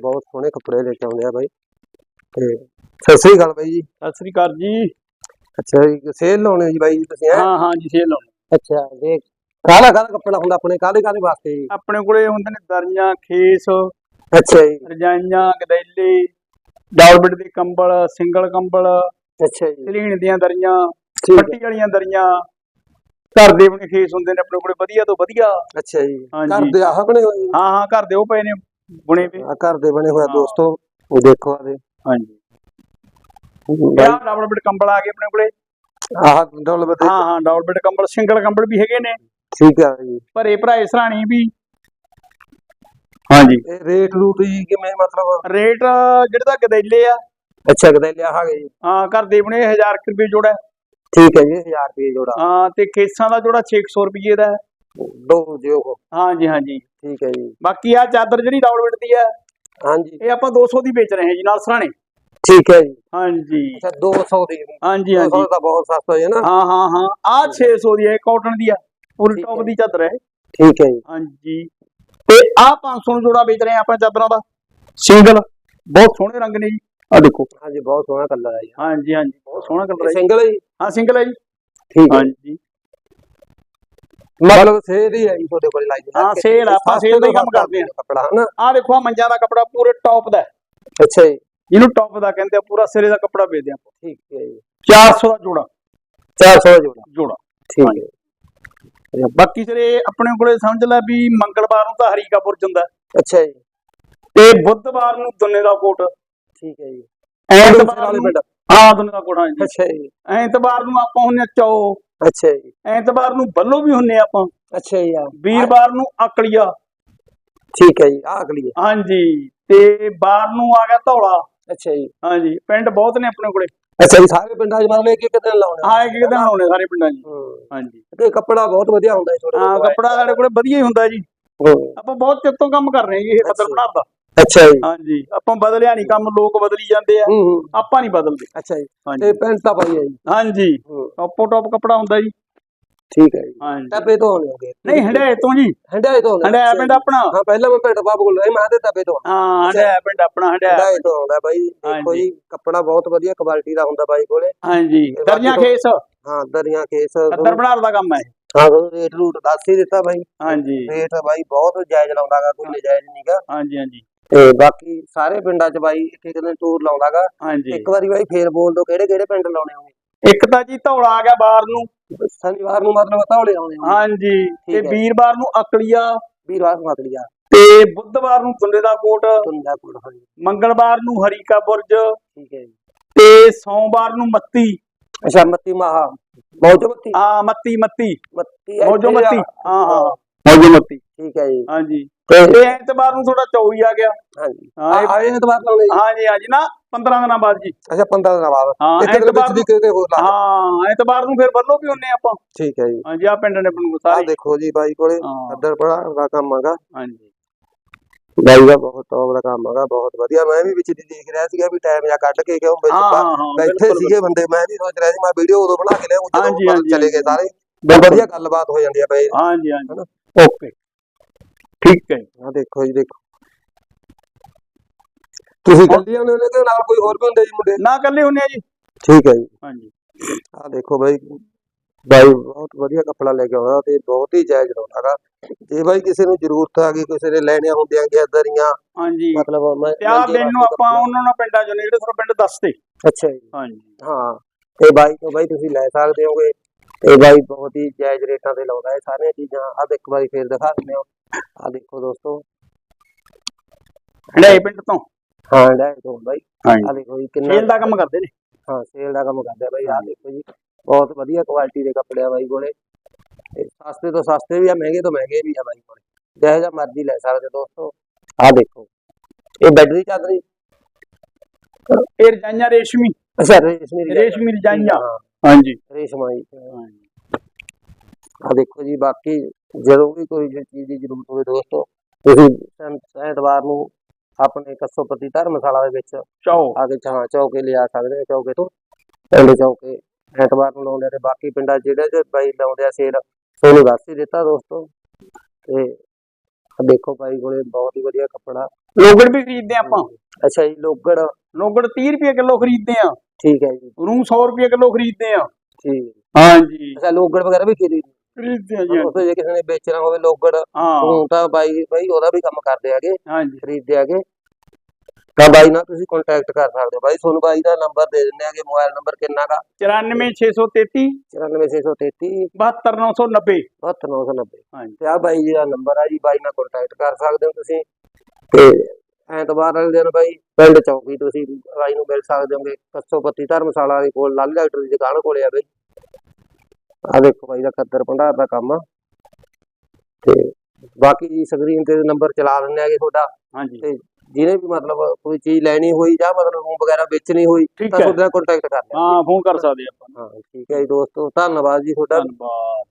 ਬਹੁਤ ਸੋਹਣੇ ਕੱਪੜੇ ਲੈ ਕੇ ਆਉਂਦੇ ਆ ਬਾਈ। ਤੇ ਸਤਿ ਸ੍ਰੀ ਅਕਾਲ ਬਾਈ ਜੀ। ਸਤਿ ਸ੍ਰੀ ਅਕਾਲ ਜੀ। ਅੱਛਾ ਜੀ ਸੇਲ ਲਾਉਣੇ ਜੀ ਬਾਈ ਜੀ ਤੁਸੀਂ ਹੈਂ? ਹਾਂ ਜੀ ਸੇਲ ਲਾਉਣੀ। ਅੱਛਾ ਦੇਖ ਕਾਹਦਾ ਕਾਹਦਾ ਕੱਪੜਾ ਹੁੰਦਾ ਆਪਣੇ ਕਾਹਦੇ ਕਾਹਦੇ ਵਾਸਤੇ ਜੀ? ਆਪਣੇ ਕੋਲੇ ਹੁੰਦੇ ਨੇ ਦਰੀਆਂ ਖੇਸ ਅੱਛਾ ਜੀ। ਰਜਾਈਆਂ ਗਦੈਲੇ ਡਾਲਬਿਟ ਦੇ ਕੰਬਲ ਸਿੰਗਲ ਕੰਬਲ ਅੱਛਾ ਜੀ। ਸਲੀਣ ਦੀਆਂ ਦਰੀਆਂ। ਪੱਟੀ ਵਾਲੀਆਂ ਦਰੀਆਂ ਘਰ ਦੇ ਬਣੇ ਖੇਸ ਹੁੰਦੇ ਨੇ ਆਪਣੇ ਕੋਲੇ ਵਧੀਆ ਤੋਂ ਵਧੀਆ। ਅੱਛਾ ਜੀ। ਘਰ ਦੇ ਆਹ ਬਣੇ ਹੋਏ ਹਾਂ ਹਾਂ ਘਰ ਦੇ ਉਹ ਪਏ ਨੇ। ਬੁਣੇ ਵੇ? ਆ ਘਰ ਦੇ ਬਣੇ ਹੋਏ ਆ ਹਾਂ। ਦੋਸਤੋ ਉਹ ਦੇਖੋ ਆਦੇ ਹਾਂਜੀ। ਆਹ ਡਾਲਬਿਟ ਕੰਬਲ ਆ ਗਏ ਆਪਣੇ ਕੋਲੇ। ਆਹ ਡੋਲ ਬਦੇ ਹਾਂ ਹਾਂ ਡਾਲਬਿਟ ਕੰਬਲ ਸਿੰਗਲ ਕੰਬਲ ਵੀ ਹੈਗੇ ਨੇ। ਠੀਕ ਆ ਜੀ। ਭਰੇ ਭਰਾਏ ਸਰਾਣੀ ਵੀ ਹਾਂਜੀ। ਇਹ ਰੇਟ ਰੂਟ ਜੀ ਕਿਵੇਂ ਮਤਲਬ? ਰੇਟ ਜਿਹੜੇ ਤਾਂ ਗਦੈਲੇ ਆ। ਅੱਛਾ ਕਦੇ ਲਿਆ ਹਾਗੇ ਜੀ। ਹਾਂ ਘਰ ਦੇ ਬਣੇ 1000 ਰੁਪਏ ਜੋੜਾ। ਹੈ। ਠੀਕ ਹੈ ਜੀ 1000 ਰੁਪਏ ਜੋੜਾ। ਹਾਂ ਤੇ ਕੇਸਾਂ ਦਾ ਜੋੜਾ 600 ਰੁਪਏ ਦਾ ਹੈ। ਦੋ ਜਿਓ। ਕੋ ਹਾਂਜੀ ਹਾਂਜੀ। ਠੀਕ ਹੈ ਜੀ। ਬਾਕੀ ਆ ਚਾਦਰ ਜਿਹੜੀ ਡਾਊਨਲੋਡ ਦੀ ਹੈ ਹਾਂਜੀ। ਇਹ ਆਪਾਂ 200 ਦੀ ਵੇਚ ਰਹੇ ਹਾਂ ਜੀ ਨਾਲ ਸਰਾਣੇ। ਠੀਕ ਹੈ ਜੀ। ਹਾਂਜੀ। ਅੱਛਾ 200 ਦੀ। ਹਾਂਜੀ 200 ਹਾਂਜੀ। ਤਾਂ ਬਹੁਤ ਸਸਤਾ ਹੈ ਨਾ। ਹਾਂ ਹਾਂ ਹਾਂ। ਆ 600 ਦੀ ਹੈ ਕਾਟਨ ਦੀ ਹੈ। Full top. ਦੀ ਚਾਦਰ ਹੈ। ਠੀਕ ਹੈ ਜੀ। ਹਾਂਜੀ। ਤੇ ਆ 500 ਨੂੰ ਜੋੜਾ ਵੇਚ ਰਹੇ ਹਾਂ ਆਪਾਂ ਚਾਦਰਾਂ ਦਾ। ਸਿੰਗਲ। ਬਹੁਤ ਸੋਹਣੇ ਰੰਗ ਨੇ ਜੀ। ਆ ਦੇਖੋ। ਹਾਂਜੀ ਬਹੁਤ ਸੋਹਣਾ ਕਲਰ ਹੈ ਜੀ। ਹਾਂਜੀ ਹਾਂਜੀ। ਬਹੁਤ ਸੋਹਣਾ ਕਲਰ ਹੈ। ਸਿੰਗਲ ਹੈ ਜੀ। ਹਾਂ ਸਿੰਗਲ ਹੈ ਜੀ। ਠੀਕ ਹੈ। ਹਾਂਜੀ। ਮਤਲਬ ਸੇਲ ਹੀ ਜੀ ਤੁਹਾਡੇ ਕੋਲ ਲਾਈ ਹਾਂ, ਆ, ਆਪਾਂ sale ਦਾ ਹੀ ਕੰਮ ਕਰਦੇ ਹਾਂ। ਕੱਪੜਾ ਹਨਾ? ਆ ਦੇਖੋ ਆ ਮੰਜਾਂ ਦਾ ਕੱਪੜਾ ਪੂਰੇ ਟੌਪ ਦਾ। ਅੱਛਾ ਜੀ। ਇਹਨੂੰ ਟੌਪ ਦਾ ਕਹਿੰਦੇ ਆ ਪੂਰਾ ਸਿਰੇ ਦਾ ਕੱਪੜਾ ਵੇਚਦੇ ਆ ਠੀਕ ਹੈ ਜੀ। 400 ਦਾ ਜੋੜਾ। 400 ਜੋੜਾ। ਜੋੜਾ। ਠੀਕ ਹੈ। ਬਾਕੀ ਸਿਰੇ ਆਪਣੇ ਕੋਲੇ ਸਮਝ ਲੈ ਵੀ ਮੰਗਲਵਾਰ ਨੂੰ ਤਾਂ ਹਰੀਕਾਪੁਰ ਜਾਂਦਾ ਹੈ। ਅੱਛਾ ਜੀ। ਤੇ ਬੁੱਧਵਾਰ ਨੂੰ ਦੁੰਨੇ ਦਾ ਕੋਟ। ਠੀਕ ਹੈ ਜੀ। ਐਤਵਾਰ ਵਾਲੇ ਪਿੰਡ। ਹਾਂ ਦੁੰਨੇ ਦਾ ਕੋਟ ਹਾਂ ਜੀ ਅੱਛਾ ਜੀ। ਐਤਵਾਰ ਨੂੰ ਆਪਾਂ ਹੁੰਨੇ ਚੌ ਅੱਛਾ ਜੀ। ਐਤਵਾਰ ਨੂੰ ਬੱਲੋ ਵੀ ਹੁੰਨੇ ਆਪਾਂ। ਅੱਛਾ ਜੀ ਵੀਰਵਾਰ ਨੂੰ ਅਕਲੀਆ ਠੀਕ ਹੈ ਜੀ ਆ ਅਗਲੀ ਹੈ ਹਾਂਜੀ ਤੇ ਬਾਰ ਨੂੰ ਆ ਗਿਆ ਧੌਲਾ। ਅੱਛਾ ਜੀ। ਹਾਂਜੀ ਪਿੰਡ ਬਹੁਤ ਨੇ ਆਪਣੇ ਕੋਲੇ। ਅੱਛਾ ਜੀ ਸਾਰੇ ਪਿੰਡਾਂ 'ਚ ਮਤਲਬ ਇੱਕ ਇੱਕ ਦਿਨ ਲਾਉਣਾ ਹਾਂ ਇੱਕ ਇੱਕ ਦਿਨ ਆਉਣੇ ਸਾਰੇ ਪਿੰਡਾਂ 'ਚ। ਹੂੰ। ਹਾਂਜੀ। ਤੇ ਕੱਪੜਾ ਬਹੁਤ ਵਧੀਆ ਹੁੰਦਾ ਹੈ ਤੁਹਾਡੇ ਹਾਂ ਕੋਲ। ਕੱਪੜਾ ਸਾਡੇ ਕੋਲੇ ਵਧੀਆ ਹੀ ਹੁੰਦਾ ਜੀ। ਹੂੰ। ਆਪਾਂ ਬਹੁਤ ਚਿਰ ਤੋਂ ਕੰਮ ਕਰ ਰਹੇ ਹਾਂ ਜੀ ਇਹ ਪੱਤਰ ਅੱਛਾ। ਬਣਾਉਣ ਦਾ। ਅੱਛਾ ਜੀ। ਹਾਂਜੀ। ਆਪਾਂ ਬਦਲਿਆ ਨਹੀਂ ਕੰਮ ਲੋਕ ਬਦਲੀ ਜਾਂਦੇ ਆ। ਹੂੰ ਹੂੰ। ਆਪਾਂ ਨਹੀਂ ਬਦਲਦੇ। ਅੱਛਾ ਜੀ। ਹਾਂਜੀ। ਤੇ ਪੈਂਟ ਤਾਂ ਪਾਈ ਹੈ ਜੀ। ਹਾਂਜੀ। ਹੂੰ। ਟੋਪੋ ਟੋਪ ਕੱਪੜਾ ਹੁੰਦਾ ਜੀ। ਠੀਕ ਹੈ ਜੀ। ਹਾਂਜੀ। ਟੱਪੇ ਤੋਂ ਆਉਣੇ ਹੋਗੇ ਨਹੀਂ ਹੰਡਾਏ ਤੋਂ ਜੀ। ਹੰਡਾਏ ਤੋਂ ਹੰਡਾਇਆ ਪਿੰਡ ਆਪਣਾ। ਹਾਂ ਪਹਿਲਾਂ ਮੈਂ ਪੈਂਟ ਪਾ ਬੋਲ ਰਿਹਾ ਮੈਂ ਤੇ ਟੱਪੇ ਤੋਂ ਹਾਂ ਹੰਡਾਇਆ ਪਿੰਡ ਆਪਣਾ ਹੰਡਾਇਆ ਹੰਡਾਏ ਤੋਂ ਆਉਂਦਾ ਬਾਈ। ਦੇਖੋ ਹਾਂਜੀ। ਜੀ ਕੱਪੜਾ ਬਹੁਤ ਵਧੀਆ ਕੁਆਲਿਟੀ ਦਾ ਹੁੰਦਾ ਬਾਈ ਕੋਲੇ। ਹਾਂਜੀ। ਦਰੀਆਂ ਖੇਸ। ਹਾਂ ਦਰੀਆਂ ਕੇਸ ਪੱਤਰ ਬਣਾਉਣ ਦਾ ਕੰਮ ਹੈ। ਹਾਂ ਤੁਹਾਨੂੰ ਰੇਟ ਰੂਟ ਦੱਸ ਹੀ ਦਿੱਤਾ ਬਾਈ। ਹਾਂਜੀ। ਰੇਟ ਬਾਈ ਬਹੁਤ ਜਾਇਜ਼ ਲਾਉਂਦਾਗਾ ਕੋਈ ਨਜਾਇਜ਼ ਨਹੀਂਗਾ ਹਾਂਜੀ ਹਾਂਜੀ। ਤੇ ਬਾਕੀ ਸਾਰੇ ਪਿੰਡਾਂ 'ਚ ਬਾਈ ਇੱਕ ਇੱਕ ਦਿਨ ਟੂਰ ਲਾਉਂਦਾਗਾ। ਹਾਂਜੀ। ਇੱਕ ਵਾਰੀ ਬਾਈ ਫੇਰ ਬੋਲ ਦੋ ਕਿਹੜੇ ਕਿਹੜੇ ਪਿੰਡ ਲਾਉਣੇ ਹੋਣਗੇ ਇੱਕ ਤਾਂ ਜੀ ਧੌਲਾ ਆ ਗਿਆ ਬਾਰ ਨੂੰ। ਸ਼ਨੀਵਾਰ ਨੂੰ ਮਤਲਬ ਧੌਲੇ ਆਉਣੇ ਹੋਣਗੇ ਹਾਂਜੀ। ਤੇ ਠੀਕ ਹੈ। ਵੀਰਵਾਰ ਨੂੰ ਅਕਲੀਆ ਵੀਰਵਾਰ ਨੂੰ ਅਗਲੀਆ ਤੇ ਬੁੱਧਵਾਰ ਨੂੰ ਦੁੰਡੇ ਦਾ ਕੋਟ ਤੁੰਦਾ ਕੋਲ ਹਾਂਜੀ। ਮੰਗਲਵਾਰ ਨੂੰ ਹਰੀਕਾ ਬੁਰਜ। ਠੀਕ ਹੈ ਜੀ। ਤੇ ਸੋਮਵਾਰ ਨੂੰ ਮੱਤੀ। ਅੱਛਾ ਮੱਤੀ ਮਹਾ। ਮੌਜੋ ਮੱਤੀ? ਹਾਂ ਮੱਤੀ ਮੱਤੀ। ਮੱਤੀ ਮੌਜੋ ਮੱਤੀ। ਆ। ਹਾਂ। ਹਾਂ। ਮੌਜੋ ਮੱਤੀ ਠੀਕ ਹੈ ਜੀ ਹਾਂਜੀ ਤੇ ਤੇ ਐਤਵਾਰ ਨੂੰ ਥੋੜਾ ਚੌਈ ਆ ਗਿਆ। ਹਾਂਜੀ ਹਾਂ, ਇਹ- ਆਏ ਐਤਵਾਰ ਲਾਉਣੇ ਜੀ ਹਾਂਜੀ ਹਾਂਜੀ ਨਾ 15 ਦਿਨਾਂ ਬਾਅਦ ਜੀ ਅੱਛਾ 15 ਦਿਨਾਂ ਬਾਅਦ ਹਾਂ ਇੱਕ ਦਿਨ ਐਤਵਾਰ ਵਿੱਚ ਦੀ ਨੂੰ ਕਿਤੇ ਹੋਰ ਲਾ ਹਾਂ ਐਤਵਾਰ ਨੂੰ ਫਿਰ ਵੱਲੋਂ ਵੀ ਹੁੰਨੇ ਆਪਾਂ ਠੀਕ ਹੈ ਜੀ ਹਾਂਜੀ ਆ ਪਿੰਡ ਨੇ ਆਪਣੂ ਆ ਸਾਰੇ ਦੇਖੋ ਜੀ ਬਾਈ ਕੋਲੇ ਹਾਂ ਅੱਦਰ ਬੜਾ ਦਾ ਕੰਮ ਹੈਗਾ ਹਾਂਜੀ ਬਾਈ ਦਾ ਬਹੁਤ ਟੌਪ ਦਾ ਕੰਮ ਹੈਗਾ ਬਹੁਤ ਵਧੀਆ ਮੈਂ ਵੀ ਵਿੱਚ ਦੀ ਦੇਖ ਰਿਹਾ ਸੀਗਾ ਵੀ ਟਾਈਮ ਜਾਂ ਕੱਢ ਕੇ ਕਿਉਂ ਵਿੱਚ ਹਾਂ ਬਾ- ਹਾਂ ਹਾਂ ਬੈਠੇ ਬਿਲਕੁਲ, ਸੀਗੇ ਬੰਦੇ ਮੈਂ ਵੀ ਸੋਚ ਰਿਹਾ ਸੀ ਮੈਂ ਵੀਡੀਓ ਉਦੋਂ ਬਣਾ ਕੇ ਲਿਆਉਂ ਜਦੋਂ ਹਾਂਜੀ, ਬਾਅਦ ਹਾਂਜੀ, ਚਲੇ ਗਏ ਸਾਰੇ ਬਿਲਕੁਲ। ਵਧੀਆ ਗੱਲਬਾਤ ਹੋ ਜਾਂਦੀ ਆ ਬਈ ਹਾਂਜੀ ਹਾਂਜੀ ਹਨਾ? ਓਕੇ ਠੀਕ ਹੈ। ਆ ਦੇਖੋ ਜੀ ਦੇਖੋ। ਤੁਸੀਂ ਕੱਲੀ ਆਉਂਦੇ ਹੋ ਕਿ ਨਾਲ ਕੋਈ ਹੋਰ ਵੀ ਹੁੰਦੇ ਜੀ ਮੁੰਡੇ? ਨਾ ਕੱਲੇ ਹੁੰਨੇ ਆ ਜੀ। ਠੀਕ ਹੈ ਜੀ। ਹਾਂਜੀ। ਆ ਦੇਖੋ ਬਾਈ ਬਾਈ ਬਹੁਤ ਵਧੀਆ ਕੱਪੜਾ ਲੈ ਕੇ ਆਉਂਦਾ ਤੇ ਬਹੁਤ ਹੀ ਜਾਇਜ਼ ਰੌਣਾਗਾ ਜੇ ਬਾਈ ਕਿਸੇ ਨੂੰ ਜ਼ਰੂਰਤ ਆ ਗਈ ਕਿਸੇ ਨੇ ਲੈਣੀਆਂ ਹੁੰਦੀਆਂ ਗਿਆ ਦਰੀਆਂ ਹਾਂਜੀ। ਮਤਲਬ ਮੈਂ ਤੇ ਆ ਦਿਨ ਨੂੰ ਆਪਾਂ ਉਹਨਾਂ ਨਾਲ ਪਿੰਡਾਂ ਚੋਂ ਨੇ ਜਿਹੜੇ ਤੁਹਾਨੂੰ ਪਿੰਡ ਦੱਸਦੇ। ਅੱਛਾ ਜੀ। ਹਾਂਜੀ। ਹਾਂ। ਤੇ ਬਾਈ ਤੋਂ ਬਾਈ ਤੁਸੀਂ ਲੈ ਸਕਦੇ ਹੋਗੇ। ਤੇ ਬਾਈ ਬਹੁਤ ਹੀ ਜਾਇਜ਼ ਰੇਟਾਂ ਤੇ ਲਾਉਂਦਾ ਹੈ ਸਾਰੀਆਂ ਚੀਜ਼ਾਂ। ਆ ਇੱਕ ਵਾਰੀ ਫੇਰ ਦਿਖਾ ਦਿੰਦੇ ਹੋ। ਆ ਦੇਖੋ ਦੋਸਤੋ। ਹੰਡਾਏ ਪਿੰਡ ਤੋਂ? ਹਾਂ ਲੈ ਤੋਂ ਬਾਈ। ਆ ਦੇਖੋ ਜੀ ਕਿੰਨਾ ਸੇਲ ਦਾ ਕੰਮ ਕਰਦੇ ਨੇ? ਹਾਂ ਸੇਲ ਦਾ ਕੰਮ ਕਰਦੇ ਆ ਬਾਈ। ਆ ਦੇਖੋ ਜੀ ਬਹੁਤ ਵਧੀਆ ਕੁਆਲਿਟੀ ਦੇ ਕੱਪੜੇ ਆ ਬਾਈ ਕੋਲੇ। ਸਸਤੇ ਤੋਂ ਸਸਤੇ ਵੀ ਆ ਮਹਿੰਗੇ ਤੋਂ ਮਹਿੰਗੇ ਵੀ ਆ ਬਾਈ ਕੋਲੇ। ਜਿਹੋ ਜਿਹਾ ਮਰਜ਼ੀ ਲੈ ਸਕਦੇ ਦੋਸਤੋ। ਆ ਦੇਖੋ। ਇਹ ਬੈਟਰੀ ਚਾਦਰੀ? ਇਹ ਰਜਾਈਆਂ ਰੇਸ਼ਮੀ। ਅੱਛਾ ਰੇਸ਼ਮੀ। ਰੇਸ਼ਮੀ ਰਜਾਈਆਂ। ਹਾਂਜੀ। ਰੇਸ਼ਮਾਈ। ਆ ਦੇਖੋ ਜੀ ਬਾਕੀ ਜਦੋਂ ਵੀ ਕੋਈ ਜੇ ਚੀਜ਼ ਦੀ ਜ਼ਰੂਰਤ ਹੋਵੇ ਦੋਸਤੋ ਤੁਸੀਂ ਐਤਵਾਰ ਨੂੰ ਆਪਣੇ ਕੱਸੋਪਤੀ ਧਰਮਸ਼ਾਲਾ ਦੇ ਵਿੱਚ ਚਾਓ ਆ ਕੇ ਚਾਹ ਚੌਕੇ ਲਿਆ ਸਕਦੇ ਹੋ ਚੌਕੇ ਤੋਂ ਪਿੰਡ ਚੌਕੇ। ਐਤਵਾਰ ਨੂੰ ਲਾਉਂਦੇ ਆ ਤੇ ਬਾਕੀ ਪਿੰਡਾਂ 'ਚ ਜਿਹੜੇ ਜੇ ਬਾਈ ਲਾਉਂਦੇ ਆ ਸੇਲ ਤੁਹਾਨੂੰ ਦੱਸ ਹੀ ਦਿੱਤਾ ਦੋਸਤੋ। ਤੇ ਆਹ ਦੇਖੋ ਬਾਈ ਕੋਲੇ ਬਹੁਤ ਹੀ ਵਧੀਆ ਕੱਪੜਾ। ਲੋਗੜ ਵੀ ਖਰੀਦਦੇ ਆ ਆਪਾਂ ਅੱਛਾ ਜੀ ਲੋਗੜ। ਲੋਗੜ 30 ਰੁਪਏ ਕਿਲੋ ਖਰੀਦਦੇ ਆ। ਠੀਕ ਹੈ ਜੀ। ਰੂ 100 ਰੁਪਏ ਕਿਲੋ ਖਰੀਦਦੇ ਆ। ਠੀਕ। ਹਾਂਜੀ। ਅੱਛਾ ਲੋਗੜ ਵਗੈਰਾ ਵੀ ਖਰੀਦ ਖਰੀਦਦੇ ਆ ਜੀ ਜੇ ਕਿਸੇ ਨੇ ਵੇਚਣਾ ਹੋਵੇ ਲੋਗੜ ਹਾਂ। ਤਾਂ ਬਾਈ ਬਾਈ ਉਹਦਾ ਵੀ ਕੰਮ ਕਰਦੇ ਆਗੇ ਹਾਂਜੀ। ਖਰੀਦਦੇ ਆਗੇ ਤਾਂ ਬਾਈ ਨਾਲ ਤੁਸੀਂ ਕੰਟੈਕਟ ਕਰ ਸਕਦੇ ਹੋ। ਬਾਈ ਤੁਹਾਨੂੰ ਬਾਈ ਦਾ ਨੰਬਰ ਦੇ ਦਿੰਦੇ ਆਗੇ ਮੋਬਾਈਲ ਨੰਬਰ ਕਿੰਨਾ ਗਾ 94633 94633 72990 72990 ਹਾਂਜੀ। ਤੇ ਆ ਬਾਈ ਜੀ ਦਾ ਨੰਬਰ ਆ ਜੀ ਬਾਈ ਨਾਲ ਕੰਟੈਕਟ ਕਰ ਸਕਦੇ ਹੋ ਤੁਸੀਂ। ਤੇ ਐਤਵਾਰ ਵਾਲੇ ਦਿਨ ਬਾਈ ਪਿੰਡ ਚੌਕੀ ਤੁਸੀਂ ਬਾਈ ਨੂੰ ਮਿਲ ਸਕਦੇ ਹੋਗੇ। ਕੱਸੋਪੱਤੀ ਧਰਮਸ਼ਾਲਾ ਦੇ ਕੋਲ ਲਾਲ ਡਾਕਟਰ ਦੀ ਦੁਕਾਨ ਕੋਲੇ ਆ ਬਾਈ। ਆ ਦੇਖੋ ਬਾਈ ਦਾ ਖੱਦਰ ਭੰਡਾਰ ਦਾ ਕੰਮ ਤੇ ਬਾਕੀ ਜੀ ਸਕਰੀਨ ਤੇ ਨੰਬਰ ਚਲਾ ਦਿੰਦੇ ਆਗੇ ਤੁਹਾਡਾ। ਹਾਂਜੀ। ਤੇ ਜਿਹਨੇ ਵੀ ਮਤਲਬ ਕੋਈ ਚੀਜ਼ ਲੈਣੀ ਹੋਈ ਜਾਂ ਮਤਲਬ ਰੂਮ ਵਗੈਰਾ ਵੇਚਣੀ ਹੋਈ ਤਾਂ ਤੁਹਾਡੇ ਨਾਲ ਕੰਟੈਕਟ ਕਰ ਲਿਆ। ਹਾਂ ਫੋਨ ਕਰ ਸਕਦੇ ਆਪਾਂ। ਹਾਂ ਠੀਕ ਹੈ ਜੀ ਦੋਸਤੋ ਧੰਨਵਾਦ ਜੀ ਤੁਹਾਡਾ। ਧੰਨਵਾਦ।